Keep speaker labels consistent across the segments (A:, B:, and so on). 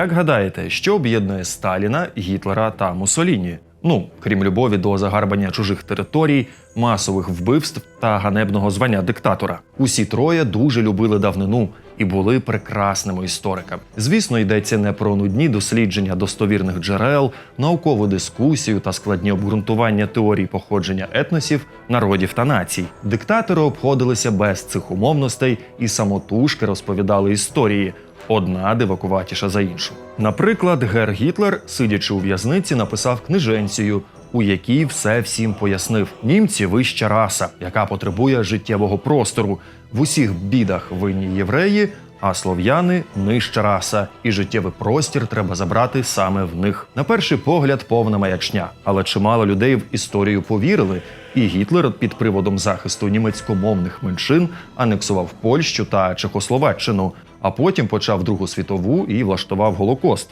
A: Як гадаєте, що об'єднує Сталіна, Гітлера та Муссоліні? Ну, крім любові до загарбання чужих територій, масових вбивств та ганебного звання диктатора. Усі троє дуже любили давнину і були прекрасними істориками. Звісно, йдеться не про нудні дослідження достовірних джерел, наукову дискусію та складні обґрунтування теорій походження етносів, народів та націй. Диктатори обходилися без цих умовностей і самотужки розповідали історії, одна дивакуватіша за іншу. Наприклад, Гер Гітлер, сидячи у в'язниці, написав книженцію, у якій все всім пояснив: німці вища раса, яка потребує життєвого простору. В усіх бідах винні євреї, а слов'яни нижча раса, і життєвий простір треба забрати саме в них. На перший погляд, повна маячня, але чимало людей в історію повірили. І Гітлер під приводом захисту німецькомовних меншин анексував Польщу та Чехословаччину, а потім почав Другу світову і влаштував Голокост.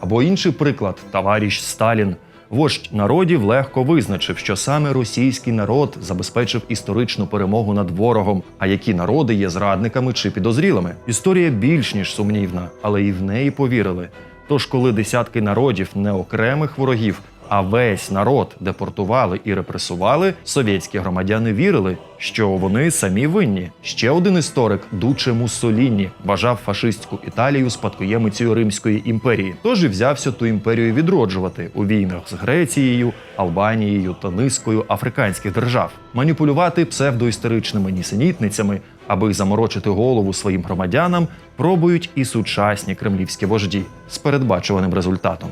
A: Або інший приклад товариш Сталін. Вождь народів легко визначив, що саме російський народ забезпечив історичну перемогу над ворогом, а які народи є зрадниками чи підозрілими. Історія більш ніж сумнівна, але і в неї повірили. Тож, коли десятки народів не окремих ворогів, а весь народ депортували і репресували, совєтські громадяни вірили, що вони самі винні. Ще один історик Дуче Муссоліні вважав фашистську Італію спадкоємицею Римської імперії. Тож і взявся ту імперію відроджувати у війнах з Грецією, Албанією та низкою африканських держав, маніпулювати псевдоісторичними нісенітницями, аби заморочити голову своїм громадянам, пробують і сучасні кремлівські вожді з передбачуваним результатом.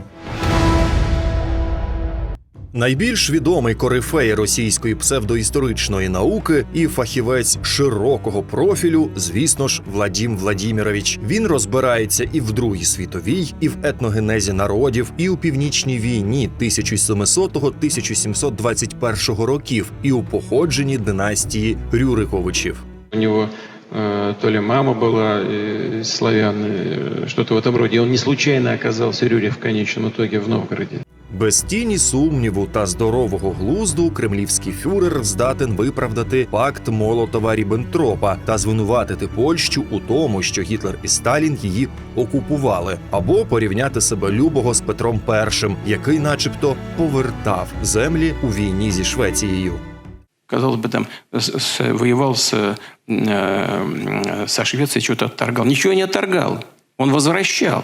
A: Найбільш відомий корифей російської псевдоісторичної науки і фахівець широкого профілю, звісно ж, Владім Владімірович. Він розбирається і в Другій світовій, і в етногенезі народів, і у північній війні 1700-1721 років, і у походженні династії Рюриковичів.
B: У него э, то ли мама была э, из славян, э, что-то в этом роде. И он не случайно оказался Рюрик в конечном итоге в Новгороде.
A: Без тіні сумніву та здорового глузду кремлівський фюрер здатен виправдати пакт Молотова Ріббентропа та звинуватити Польщу у тому, що Гітлер і Сталін її окупували, або порівняти себе любого з Петром І, який, начебто, повертав землі у війні зі Швецією.
B: Казалось бы, там с- с- воевал с, э, э, со Швецией, что-то отторгал. Ничего не отторгал. Он возвращал.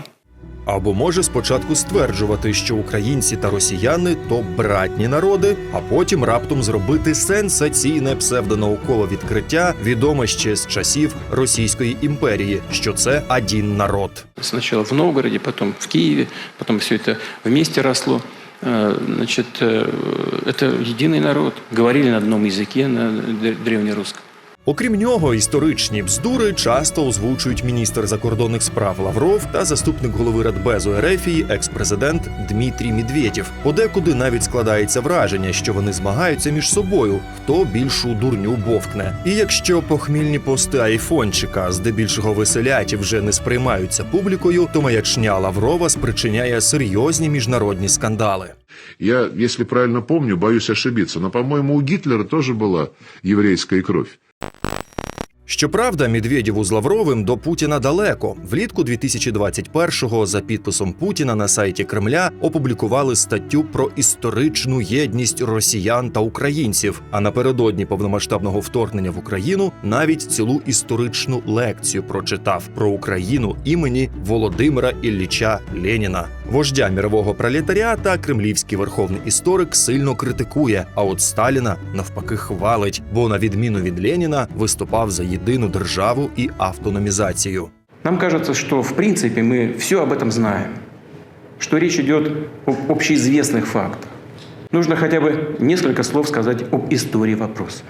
A: Або може спочатку стверджувати, що українці та росіяни то братні народи, а потім раптом зробити сенсаційне псевдонаукове відкриття, відоме ще з часів Російської імперії, що це один народ.
B: Сначала в Новгороде, потом в Киеве, потом все это вместе росло. Э, Значит, э, это единый народ. Говорили на одном языке, на д- древнерусском.
A: Окрім нього, історичні бздури часто озвучують міністр закордонних справ Лавров та заступник голови Радбезу Ерефії, екс-президент Дмитрій Медведєв. Подекуди навіть складається враження, що вони змагаються між собою, хто більшу дурню бовкне. І якщо похмільні пости айфончика здебільшого веселять і вже не сприймаються публікою, то маячня Лаврова спричиняє серйозні міжнародні скандали.
C: Я, если правильно помню, боюсь ошибиться, но, по-моему, у Гитлера тоже была еврейская кровь.
A: Щоправда, Медведєву з Лавровим до Путіна далеко. Влітку 2021-го за підписом Путіна на сайті Кремля опублікували статтю про історичну єдність росіян та українців. А напередодні повномасштабного вторгнення в Україну навіть цілу історичну лекцію прочитав про Україну імені Володимира Ілліча Леніна. Вождя мірового пролетаріата кремлівський верховний історик сильно критикує. А от Сталіна навпаки хвалить, бо на відміну від Леніна виступав за єдину державу і автономізацію.
B: Нам кажется, что в принципе мы все об этом знаем, что речь идет об общеизвестных фактах. Нужно хотя бы несколько слов сказать об истории вопроса.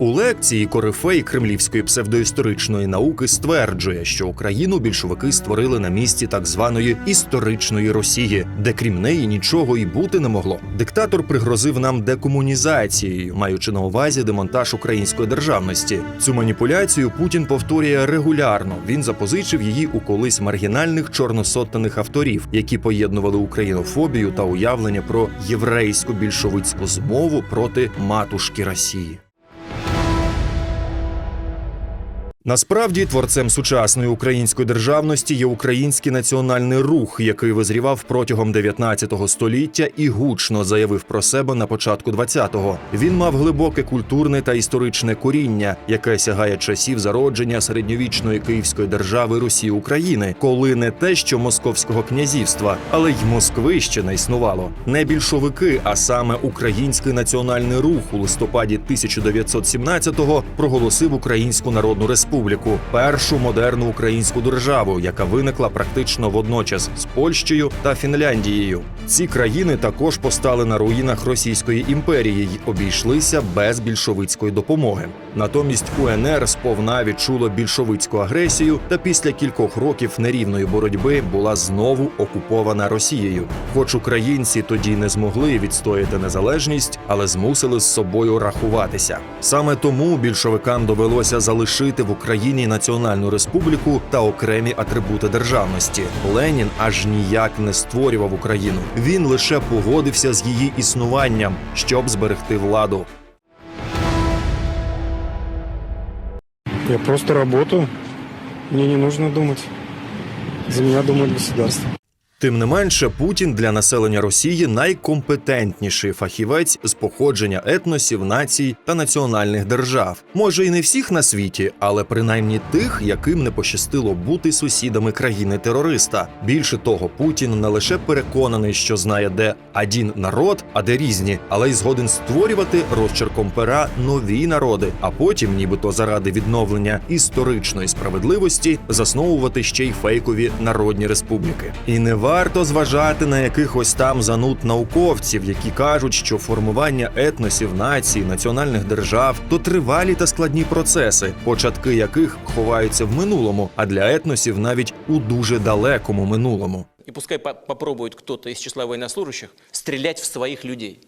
A: У лекції корифей кремлівської псевдоісторичної науки стверджує, що Україну більшовики створили на місці так званої історичної Росії, де крім неї нічого і бути не могло. Диктатор пригрозив нам декомунізацією, маючи на увазі демонтаж української державності. Цю маніпуляцію Путін повторює регулярно. Він запозичив її у колись маргінальних чорносотаних авторів, які поєднували українофобію та уявлення про єврейську більшовицьку змову проти матушки Росії. Насправді творцем сучасної української державності є український національний рух, який визрівав протягом 19 століття і гучно заявив про себе на початку 20-го. Він мав глибоке культурне та історичне коріння, яке сягає часів зародження середньовічної київської держави Русі України, коли не те, що московського князівства, але й Москви ще не існувало. Не більшовики, а саме український національний рух у листопаді 1917-го проголосив Українську Народну Республіку, першу модерну українську державу, яка виникла практично водночас з Польщею та Фінляндією. Ці країни також постали на руїнах Російської імперії й обійшлися без більшовицької допомоги. Натомість УНР сповна відчуло більшовицьку агресію та після кількох років нерівної боротьби була знову окупована Росією. Хоч українці тоді не змогли відстояти незалежність, але змусили з собою рахуватися. Саме тому більшовикам довелося залишити в Україні національну республіку та окремі атрибути державності. Ленін аж ніяк не створював Україну. Він лише погодився з її існуванням, щоб зберегти владу.
D: Я просто работаю. Мне не нужно думать. За меня думает государство.
A: Тим не менше, Путін для населення Росії найкомпетентніший фахівець з походження етносів, націй та національних держав. Може, і не всіх на світі, але принаймні тих, яким не пощастило бути сусідами країни-терориста. Більше того, Путін не лише переконаний, що знає, де один народ, а де різні, але й згоден створювати розчерком пера нові народи, а потім, нібито заради відновлення історичної справедливості, засновувати ще й фейкові народні республіки. І не варто зважати на якихось там зануд науковців, які кажуть, що формування етносів, націй, національних держав то тривалі та складні процеси, початки яких ховаються в минулому, а для етносів навіть у дуже далекому минулому.
B: И пускай по- попробует кто-то из числа военнослужащих стрелять в своих людей,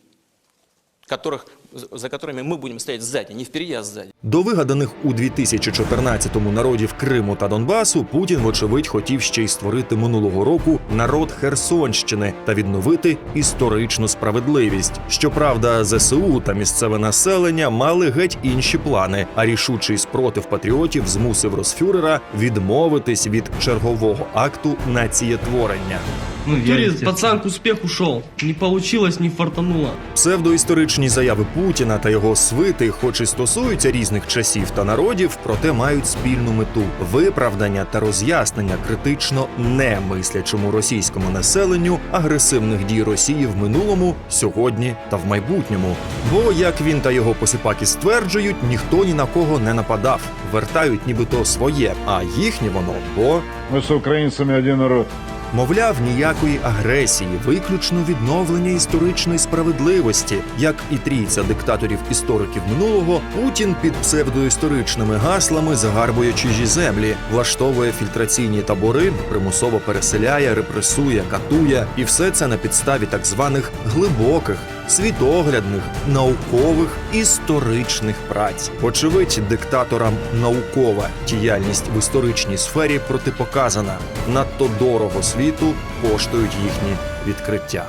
B: которых, за- за которыми мы будем стоять сзади, не впереди, а сзади.
A: До вигаданих у 2014-му народів Криму та Донбасу Путін, вочевидь, хотів ще й створити минулого року народ Херсонщини та відновити історичну справедливість. Щоправда, ЗСУ та місцеве населення мали геть інші плани, а рішучий спротив патріотів змусив Росфюрера відмовитись від чергового акту націєтворення.
E: Ну, Юрий, пацан к успеху шел. Не получилось, не фартануло.
A: Псевдоісторичні заяви Путіна та його свити, хоч і стосуються різних часів та народів, проте мають спільну мету виправдання та роз'яснення критично не мислячому російському населенню агресивних дій Росії в минулому, сьогодні та в майбутньому. Бо як він та його посіпаки стверджують, ніхто ні на кого не нападав, вертають нібито своє, а їхнє воно бо
F: Мы с украинцами один народ.
A: Мовляв, ніякої агресії, виключно відновлення історичної справедливості, як і трійця диктаторів-істориків минулого, Путін під псевдоісторичними гаслами загарбує чужі землі, влаштовує фільтраційні табори, примусово переселяє, репресує, катує, і все це на підставі так званих глибоких. Світоглядних, наукових, історичних праць. Очевидь, диктаторам наукова діяльність в історичній сфері протипоказана. Надто дорого світу коштують їхні відкриття.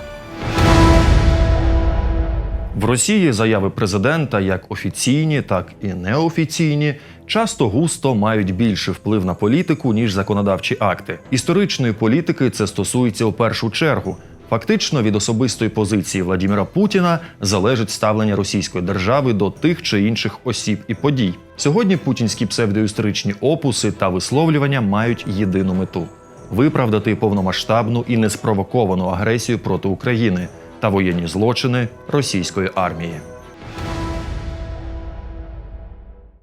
A: В Росії заяви президента, як офіційні, так і неофіційні, часто густо мають більший вплив на політику ніж законодавчі акти. Історичної політики це стосується у першу чергу. Фактично від особистої позиції Владіміра Путіна залежить ставлення російської держави до тих чи інших осіб і подій. Сьогодні путінські псевдоісторичні опуси та висловлювання мають єдину мету виправдати повномасштабну і неспровоковану агресію проти України та воєнні злочини російської армії.